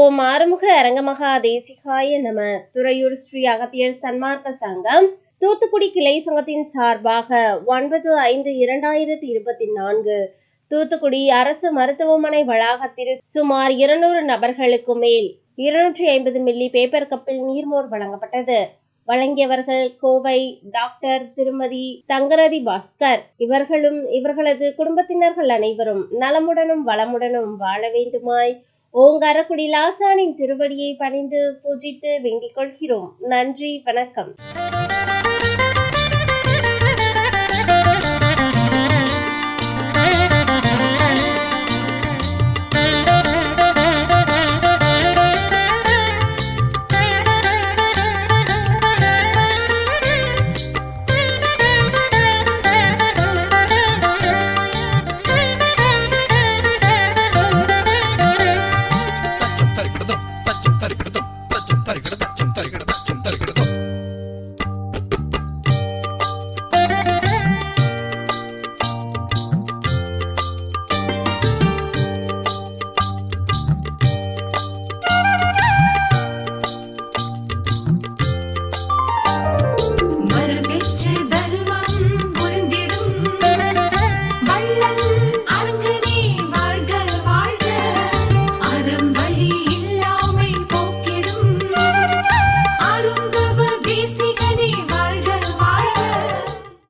ஓம் ஆறுமுக அரங்கமகா தேசிகாய நம. துறையூர் ஸ்ரீ அகத்தியர் சன்மார்க்க சங்கம். தூத்துக்குடி கிளை சங்கத்தின் சார்பாக ஒன்பது ஐந்து இரண்டாயிரத்தி இருபத்தி நான்கு தூத்துக்குடி அரசு மருத்துவமனை வளாகத்தில் சுமார் இருநூறு நபர்களுக்கு மேல் இருநூற்றி ஐம்பது மில்லி பேப்பர் கப்பில் நீர்மோர் வழங்கப்பட்டது. வழங்கியவர்கள் கோவை டாக்டர் திருமதி தங்கரதி பாஸ்கர். இவர்களும் இவர்களது குடும்பத்தினர்கள் அனைவரும் நலமுடனும் வளமுடனும் வாழ வேண்டுமாய் ஓங்காரக்குடி லாசானின் திருவடியை பணிந்து பூஜித்து வேண்டிக் கொள்கிறோம். நன்றி வணக்கம்.